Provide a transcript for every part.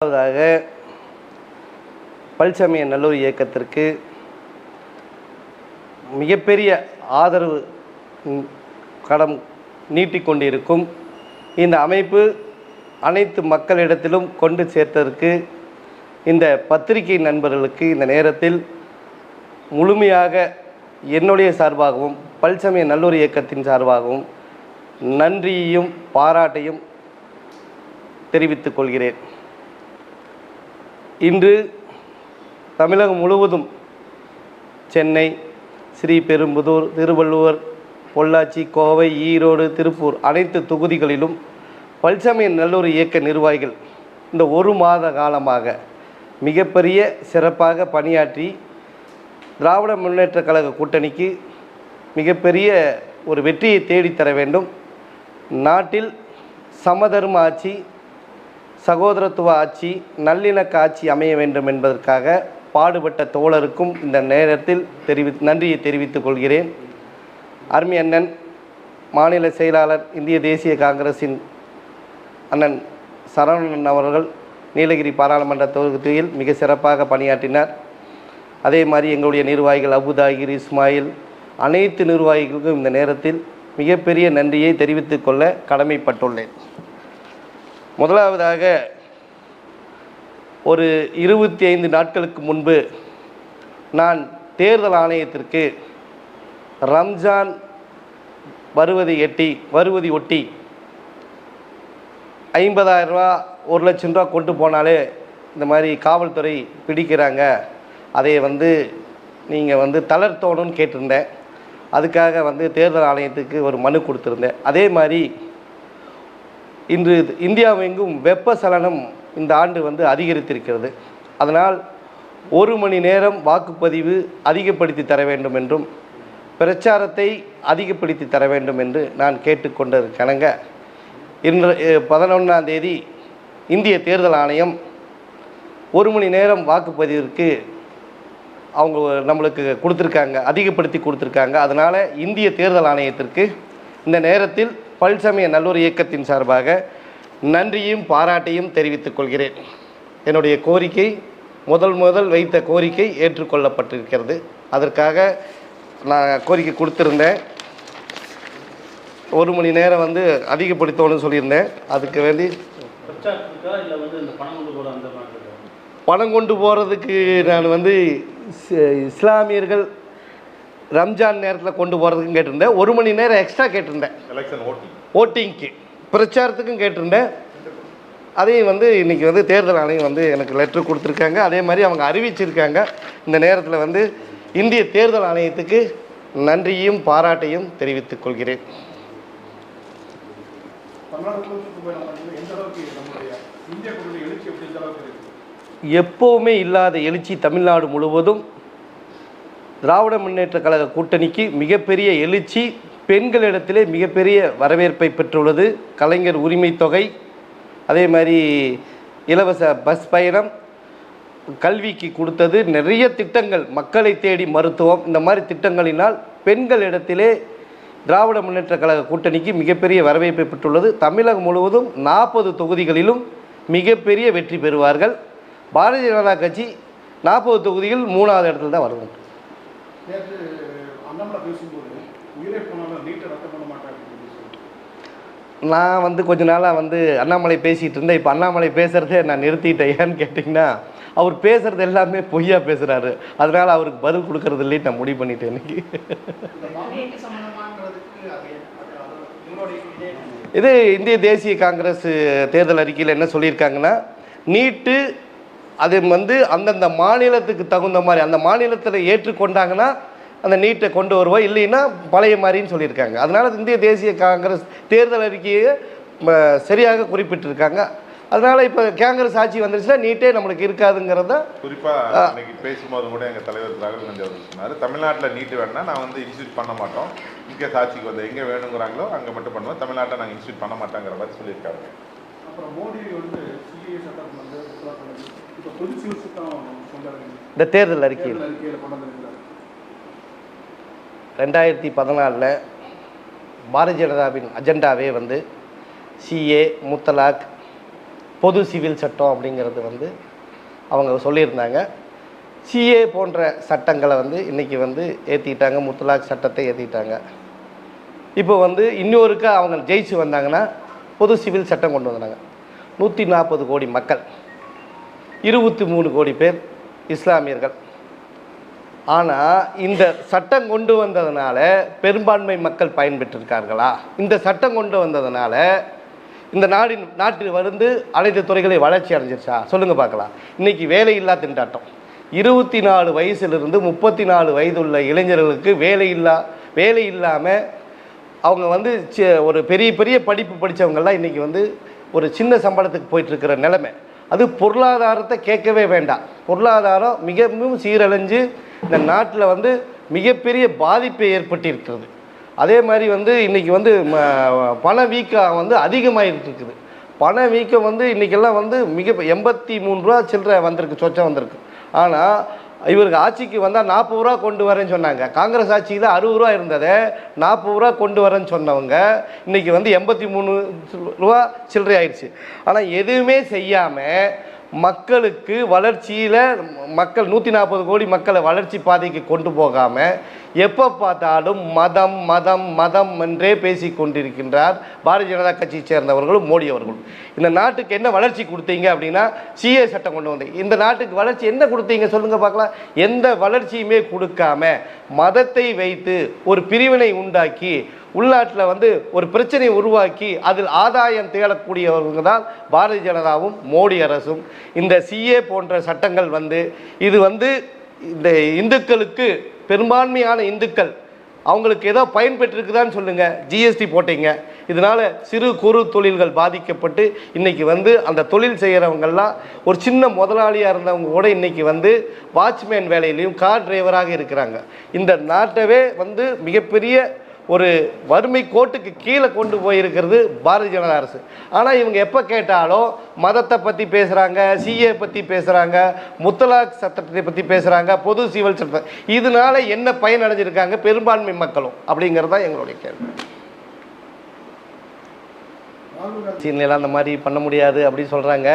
முதலாவதாக பல்சமய நல்லூர் இயக்கத்திற்கு மிகப்பெரிய ஆதரவு கடம் நீட்டிக்கொண்டிருக்கும் இந்த அமைப்பு அனைத்து மக்களிடத்திலும் கொண்டு சேர்த்ததற்கு இந்த பத்திரிகை நண்பர்களுக்கு இந்த நேரத்தில் முழுமையாக என்னுடைய சார்பாகவும் பல்சமய நல்லூர் இயக்கத்தின் சார்பாகவும் நன்றியையும் பாராட்டையும் தெரிவித்துக் கொள்கிறேன். இன்று தமிழகம் முழுவதும் சென்னை ஸ்ரீபெரும்புதூர் திருவள்ளுவர் பொள்ளாச்சி கோவை ஈரோடு திருப்பூர் அனைத்து தொகுதிகளிலும் பல்சமய நல்லூர் இயக்க நிர்வாகிகள் இந்த ஒரு மாத காலமாக மிகப்பெரிய சிறப்பாக பணியாற்றி திராவிட முன்னேற்றக் கழக கூட்டணிக்கு மிகப்பெரிய ஒரு வெற்றியை தேடித்தர வேண்டும். நாட்டில் சமதர்ம ஆட்சி சகோதரத்துவ ஆட்சி நல்லிணக்க ஆட்சி அமைய வேண்டும் என்பதற்காக பாடுபட்ட தோழருக்கும் இந்த நேரத்தில் தெரிவி நன்றியை தெரிவித்துக் கொள்கிறேன். அருமை அண்ணன் மாநில செயலாளர் இந்திய தேசிய காங்கிரசின் அண்ணன் சரவணன் அவர்கள் நீலகிரி பாராளுமன்ற தொகுதியில் மிக சிறப்பாக பணியாற்றினார். அதே மாதிரி எங்களுடைய நிர்வாகிகள் அபுதாகிர் இஸ்மாயில் அனைத்து நிர்வாகிகளுக்கும் இந்த நேரத்தில் மிகப்பெரிய நன்றியை தெரிவித்துக் கொள்ள கடமைப்பட்டுள்ளேன். முதலாவதாக ஒரு இருபத்தி ஐந்து நாட்களுக்கு முன்பு நான் தேர்தல் ஆணையத்திற்கு ரம்ஜான் வருவதை எட்டி வருவதை ஒட்டி ஐம்பதாயிரம் ரூபா ஒரு லட்சம் ரூபா கொண்டு போனாலே இந்த மாதிரி காவல்துறை பிடிக்கிறாங்க. அதை வந்து நீங்கள் வந்து தளர்த்தோணும்னு கேட்டிருந்தேன். அதுக்காக வந்து தேர்தல் ஆணையத்துக்கு ஒரு மனு கொடுத்துருந்தேன். அதே மாதிரி இன்று இந்தியாவெங்கும் வெப்பசலனம் இந்த ஆண்டு வந்து அதிகரித்திருக்கிறது. அதனால் ஒரு மணி நேரம் வாக்குப்பதிவு அதிகப்படுத்தி தர வேண்டும் என்றும் பிரச்சாரத்தை அதிகப்படுத்தி தர வேண்டும் என்று நான் கேட்டுக்கொண்டதற்கணங்க இன்று பதினொன்றாம் தேதி இந்திய தேர்தல் ஆணையம் ஒரு மணி நேரம் வாக்குப்பதிவிற்கு அவங்க நம்மளுக்கு கொடுத்துருக்காங்க அதிகப்படுத்தி கொடுத்துருக்காங்க. அதனால் இந்திய தேர்தல் ஆணையத்திற்கு இந்த நேரத்தில் பல்சமய நல்லூர் இயக்கத்தின் சார்பாக நன்றியும் பாராட்டையும் தெரிவித்துக் கொள்கிறேன். என்னுடைய கோரிக்கை முதல் முதல் வைத்த கோரிக்கை ஏற்றுக்கொள்ளப்பட்டிருக்கிறது. அதற்காக நான் கோரிக்கை கொடுத்துருந்தேன். ஒரு மணி நேரம் வந்து அதிகப்படுத்தணும்னு சொல்லியிருந்தேன். அதுக்கு வேண்டி பணம் கொண்டு போகிறதுக்கு நான் வந்து இஸ்- இஸ்லாமியர்கள் ரம்ஜான் நேரத்தில் கொண்டு போகிறதுக்கும் கேட்டிருந்தேன். ஒரு மணி நேரம் எக்ஸ்ட்ரா கேட்டிருந்தேன். எலெக்ஷன் ஓட்டிங் ஓட்டிங்க்கு பிரச்சாரத்துக்கும் கேட்டிருந்தேன். அதையும் வந்து இன்றைக்கி வந்து தேர்தல் ஆணையம் வந்து எனக்கு லெட்ரு கொடுத்துருக்காங்க. அதே மாதிரி அவங்க அறிவிச்சிருக்காங்க. இந்த நேரத்தில் வந்து இந்திய தேர்தல் ஆணையத்துக்கு நன்றியும் பாராட்டையும் தெரிவித்துக் கொள்கிறேன். எப்போவுமே இல்லாத எழுச்சி தமிழ்நாடு முழுவதும் திராவிட முன்னேற்ற கழக கூட்டணிக்கு மிகப்பெரிய எழுச்சி பெண்களிடத்திலே மிகப்பெரிய வரவேற்பை பெற்றுள்ளது. கலைஞர் உரிமை தொகை அதே மாதிரி இலவச பஸ் பயணம் கல்விக்கு கொடுத்தது நிறைய திட்டங்கள். மக்களை தேடி மருத்துவம் இந்த மாதிரி திட்டங்களினால் பெண்களிடத்திலே திராவிட முன்னேற்ற கழக கூட்டணிக்கு மிகப்பெரிய வரவேற்பை பெற்றுள்ளது. தமிழகம் முழுவதும் நாற்பது தொகுதிகளிலும் மிகப்பெரிய வெற்றி பெறுவார்கள். பாரதிய ஜனதா கட்சி நாற்பது தொகுதிகள் மூணாவது இடத்துல தான் வருவோம் நேற்று அண்ணாமலை பேசும்போது உயிரை போனாலும் நீட்டை ரத்து பண்ண மாட்டாங்க நான் வந்து கொஞ்ச நாளாக வந்து அண்ணாமலை பேசிகிட்டு இருந்தேன். இப்போ அண்ணாமலை பேசுகிறதே நான் நிறுத்திட்டேன் ஏன்னு கேட்டிங்கன்னா அவர் பேசுகிறது எல்லாமே பொய்யா பேசுகிறாரு அதனால் அவருக்கு பதில் கொடுக்கறது இல்லைன்னு நான் முடிவு பண்ணிட்டேன் இன்னைக்கு. இது இந்திய தேசிய காங்கிரஸ் தேர்தல் அறிக்கையில் என்ன சொல்லியிருக்காங்கன்னா நீட்டு அது வந்து அந்தந்த மாநிலத்துக்கு தகுந்த மாதிரி அந்த மாநிலத்தில் ஏற்றுக்கொண்டாங்கன்னா அந்த நீட்டை கொண்டு வருவோம் இல்லைன்னா பழைய மாதிரின்னு சொல்லியிருக்காங்க. அதனால் இந்திய தேசிய காங்கிரஸ் தேர்தல் அறிக்கையை ம, சரியாக குறிப்பிட்டிருக்காங்க. அதனால் இப்போ காங்கிரஸ் ஆட்சி வந்துருச்சுன்னா நீட்டே நம்மளுக்கு இருக்காதுங்கிறத? குறிப்பா இன்னைக்கு பேசும்போது கூட எங்க தலைவர் ராகுல் காந்தி அவர்கள் சொன்னாரு தமிழ்நாட்டுல நீட்டு வேணா நான் வந்து இன்ஸ்டியூட் பண்ண மாட்டோம். இங்கே ஆட்சிக்கு வந்து எங்க வேணுங்கிறாங்களோ அங்க மட்டும் பண்ணுவோம். தமிழ்நாட்டில் நாங்கள் இன்ஸ்டியூட் பண்ண மாட்டாங்கிற மாதிரி சொல்லியிருக்காங்க அப்புறம் மோடி வந்து சிஏ சட்டம் வந்து உத்தரப்பிரதேச இப்போ பொது சிவில் சட்டம் கொண்டு வந்து இந்த தேர்தல் அறிக்கையில். ரெண்டாயிரத்தி பதினாலில் பாரதிய ஜனதாவின் அஜெண்டாவே வந்து சிஏ முத்தலாக் பொது சிவில் சட்டம் அப்படிங்கிறது வந்து அவங்க சொல்லியிருந்தாங்க. சிஏ போன்ற சட்டங்களை வந்து இன்றைக்கி வந்து ஏற்றிட்டாங்க முத்தலாக் சட்டத்தை ஏற்றிட்டாங்க இப்போ வந்து இன்னொருக்கா அவங்க ஜெயிச்சு வந்தாங்கன்னா பொது சிவில் சட்டம் கொண்டு வந்தாங்க. நூற்றி நாற்பது கோடி மக்கள். இருபத்தி மூணு கோடி பேர் இஸ்லாமியர்கள். ஆனால் இந்த சட்டம் கொண்டு வந்ததுனால பெரும்பான்மை மக்கள் பயன்பெற்றிருக்கார்களா? இந்த சட்டம் கொண்டு வந்ததுனால இந்த நாடின் நாட்டில் வந்து அனைத்து துறைகளை வளர்ச்சி அடைஞ்சிருச்சா? சொல்லுங்கள் பார்க்கலாம். இன்றைக்கி வேலையில்லா திண்டாட்டம். இருபத்தி நாலு வயசுலேருந்து முப்பத்தி நாலு வயதுள்ள இளைஞர்களுக்கு வேலை இல்லா வேலை இல்லாமல் அவங்க வந்து ஒரு பெரிய பெரிய படிப்பு படித்தவங்கெல்லாம் இன்றைக்கி வந்து ஒரு சின்ன சம்பளத்துக்கு போயிட்டுருக்கிற நிலைமை. அது பொருளாதாரத்தை கேட்கவே வேண்டாம். பொருளாதாரம் மிகவும் சீரழிஞ்சு இந்த நாட்டில் வந்து மிகப்பெரிய பாதிப்பை ஏற்பட்டிருக்கிறது. அதே மாதிரி வந்து இன்றைக்கி வந்து ம- பண வீக்கம் வந்து அதிகமாகிட்டு இருக்குது. பண வீக்கம் வந்து இன்றைக்கெல்லாம் வந்து மிக எண்பத்தி மூணு ரூபா சில்லற வந்திருக்கு சொச்சம் வந்திருக்கு. ஆனால் இவருக்கு ஆட்சிக்கு வந்தால் நாற்பது ரூபா கொண்டு வரேன்னு சொன்னாங்க. காங்கிரஸ் ஆட்சியில் அறுபது ரூபா இருந்ததை நாற்பது ரூபா கொண்டு வரேன்னு சொன்னவங்க இன்றைக்கி வந்து எண்பத்தி மூணு ரூபா சில்லறை ஆயிடுச்சு. ஆனால் எதுவுமே செய்யாமல் மக்களுக்கு வளர்ச்சியில் மக்கள் நூற்றி நாற்பது கோடி மக்களை வளர்ச்சி பாதைக்கு கொண்டு போகாமல் எப்போ பார்த்தாலும் மதம் மதம் மதம் என்றே பேசி கொண்டிருக்கின்றார் பாரதிய ஜனதா கட்சியை சேர்ந்தவர்களும் மோடி அவர்களும். இந்த நாட்டுக்கு என்ன வளர்ச்சி கொடுத்தீங்க அப்படின்னா சிஏ சட்டம் கொண்டு வந்தீங்க இந்த நாட்டுக்கு வளர்ச்சி என்ன கொடுத்தீங்க சொல்லுங்கள் பார்க்கலாம். எந்த வளர்ச்சியுமே கொடுக்காம மதத்தை வைத்து ஒரு பிரிவினை உண்டாக்கி உள்நாட்டில் வந்து ஒரு பிரச்சனையை உருவாக்கி அதில் ஆதாயம் தேடக்கூடியவங்க தான் பாரதிய ஜனதாவும் மோடி அரசும். இந்த சிஏ போன்ற சட்டங்கள் வந்து இது வந்து இந்த இந்துக்களுக்கு பெரும்பான்மையான இந்துக்கள் அவங்களுக்கு ஏதோ பயன்பெற்றிருக்குதான்னு சொல்லுங்கள் ஜிஎஸ்டி போட்டீங்க. இதனால் சிறு குறு தொழில்கள் பாதிக்கப்பட்டு இன்றைக்கி வந்து அந்த தொழில் செய்கிறவங்கெல்லாம் ஒரு சின்ன முதலாளியாக இருந்தவங்க கூட இன்றைக்கி வந்து வாட்ச்மேன் வேலையிலையும் கார் டிரைவராக இருக்கிறாங்க. இந்த நாட்டவே வந்து மிகப்பெரிய ஒரு வறுமை கோட்டுக்கு கீழே கொண்டு போயிருக்கிறது பாரதிய ஜனதா அரசு. ஆனால் இவங்க எப்போ கேட்டாலும் மதத்தை பற்றி பேசுகிறாங்க சிஏ பற்றி பேசுகிறாங்க முத்தலாக் சட்டத்தை பற்றி பேசுகிறாங்க பொது சிவில் சட்டம் இதனால என்ன பயன் அடைஞ்சிருக்காங்க பெரும்பான்மை மக்களும்? அப்படிங்கிறது தான் எங்களுடைய கேள்வி. சீனியெல்லாம் அந்த மாதிரி பண்ண முடியாது அப்படின்னு சொல்கிறாங்க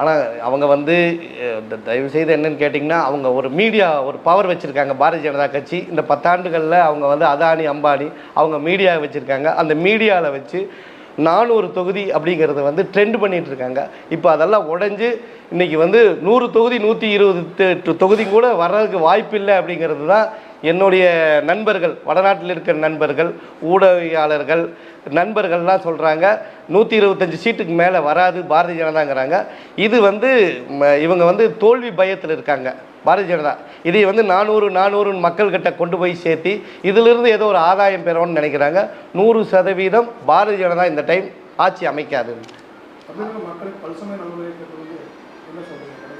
ஆனால் அவங்க வந்து தயவு செய்து என்னன்னு கேட்டிங்கன்னா அவங்க ஒரு மீடியா ஒரு பவர் வச்சுருக்காங்க பாரதிய ஜனதா கட்சி. இந்த பத்தாண்டுகளில் அவங்க வந்து அதானி அம்பானி அவங்க மீடியா வச்சுருக்காங்க. அந்த மீடியாவில் வச்சு நானூறு தொகுதி அப்படிங்கிறத வந்து ட்ரெண்ட் பண்ணிகிட்டு இருக்காங்க இப்போ அதெல்லாம் உடஞ்சி இன்றைக்கி வந்து நூறு தொகுதி நூற்றி இருபது தொகுதி கூட வர்றதுக்கு வாய்ப்பு இல்லை அப்படிங்கிறது தான் என்னுடைய நண்பர்கள் வடநாட்டில் இருக்கிற நண்பர்கள் ஊடகவியாளர்கள் நண்பர்கள்லாம் சொல்கிறாங்க நூற்றி இருபத்தஞ்சி சீட்டுக்கு மேலே வராது பாரதிய ஜனதாங்கிறாங்க. இது வந்து ம, இவங்க வந்து தோல்வி பயத்தில் இருக்காங்க பாரதிய ஜனதா. இதை வந்து நானூறு நானூறு மக்கள்கிட்ட கொண்டு போய் சேர்த்து இதிலிருந்து ஏதோ ஒரு ஆதாயம் பெறணும்னு நினைக்கிறாங்க. நூறு சதவீதம் பாரதிய ஜனதா இந்த டைம் ஆட்சி அமைக்காது மக்களுக்கு என்ன சொல்கிறீங்க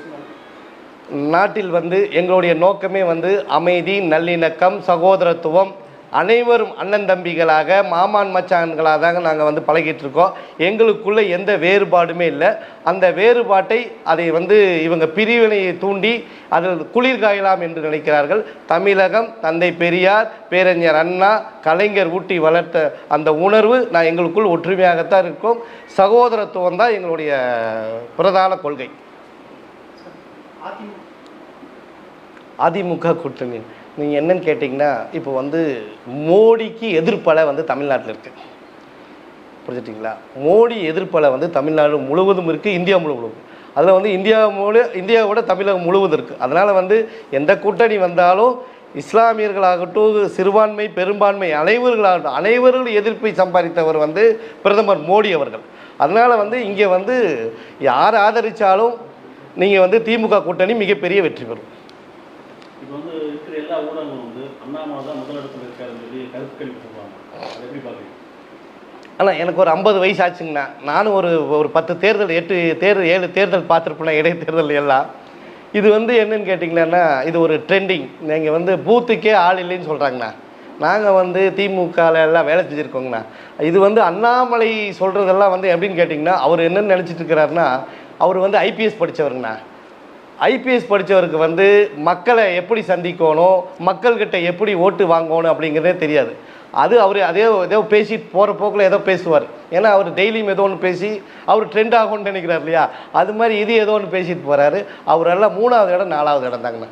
நாட்டில் வந்து எங்களுடைய நோக்கமே வந்து அமைதி நல்லிணக்கம் சகோதரத்துவம். அனைவரும் அண்ணன் தம்பிகளாக மாமான் மச்சான்களாக தாங்க நாங்கள் வந்து பழகிட்டு இருக்கோம் எங்களுக்குள்ளே எந்த வேறுபாடுமே இல்லை. அந்த வேறுபாட்டை அதை வந்து இவங்க பிரிவினையை தூண்டி அதில் குளிர் காயலாம் என்று நினைக்கிறார்கள். தமிழகம் தந்தை பெரியார் பேரறிஞர் அண்ணா கலைஞர் ஊட்டி வளர்த்த அந்த உணர்வு நான் எங்களுக்குள் ஒற்றுமையாகத்தான் இருக்கோம். சகோதரத்துவம் தான் எங்களுடைய பிரதான கொள்கை. அதிமுக அதிமுக கூட்டணி. நீங்கள் என்னன்னு கேட்டிங்கன்னா இப்போ வந்து மோடிக்கு எதிர்ப்பலை வந்து தமிழ்நாட்டில் இருக்குது புரிஞ்சுட்டிங்களா? மோடி எதிர்ப்பலை வந்து தமிழ்நாடு முழுவதும் இருக்குது இந்தியா முழுவதும் அதில் வந்து இந்தியா முழு இந்தியாவோட தமிழகம் முழுவதும் இருக்குது அதனால் வந்து எந்த கூட்டணி வந்தாலும் இஸ்லாமியர்களாகட்டும் சிறுபான்மை பெரும்பான்மை அனைவர்களாகட்டும் அனைவர்களும் எதிர்ப்பை சம்பாதித்தவர் வந்து பிரதமர் மோடி அவர்கள். அதனால் வந்து இங்கே வந்து யார் ஆதரித்தாலும் நீங்கள் வந்து திமுக கூட்டணி மிகப்பெரிய வெற்றி பெறும். இப்போ வந்து இருக்கிற எல்லா ஊடகங்களும் வந்து அண்ணாமலை தான் முதலிடத்தில் இருக்காருன்னு சொல்லி கருத்து கேள்வி சொல்லுவாங்க அதை எப்படி பார்க்குறீங்க? ஆனால் எனக்கு ஒரு ஐம்பது வயசு ஆச்சுங்கண்ணா. நானும் ஒரு ஒரு பத்து தேர்தல் எட்டு தேர்தல் ஏழு தேர்தல் பார்த்துருப்பேன் இடைத்தேர்தல் எல்லாம். இது வந்து என்னன்னு கேட்டிங்கன்னா இது ஒரு ட்ரெண்டிங் நீங்கள் வந்து பூத்துக்கே ஆள் இல்லைன்னு சொல்கிறாங்கண்ணா நாங்கள் வந்து திமுகவில் எல்லாம் வேலை செஞ்சுருக்கோங்கண்ணா. இது வந்து அண்ணாமலை சொல்கிறதெல்லாம் வந்து எப்படின்னு கேட்டிங்கன்னா அவர் என்னென்னு நினச்சிட்டு இருக்கிறாருன்னா அவர் வந்து ஐபிஎஸ் படித்தவருங்கண்ணா ஐபிஎஸ் படித்தவருக்கு வந்து மக்களை எப்படி சந்திக்கணும் மக்கள்கிட்ட எப்படி ஓட்டு வாங்கணும் அப்படிங்கிறதே தெரியாது. அது அவர் அதே ஏதோ பேசிட்டு போகிற போக்கில் ஏதோ பேசுவார். ஏன்னா அவர் டெய்லியும் ஏதோ ஒன்று பேசி அவர் ட்ரெண்ட் ஆகும்னு நினைக்கிறார் இல்லையா? அது மாதிரி இது ஏதோ ஒன்று பேசிட்டு போகிறாரு அவரெல்லாம் மூணாவது இடம் நாலாவது இடம் தாங்கண்ணா.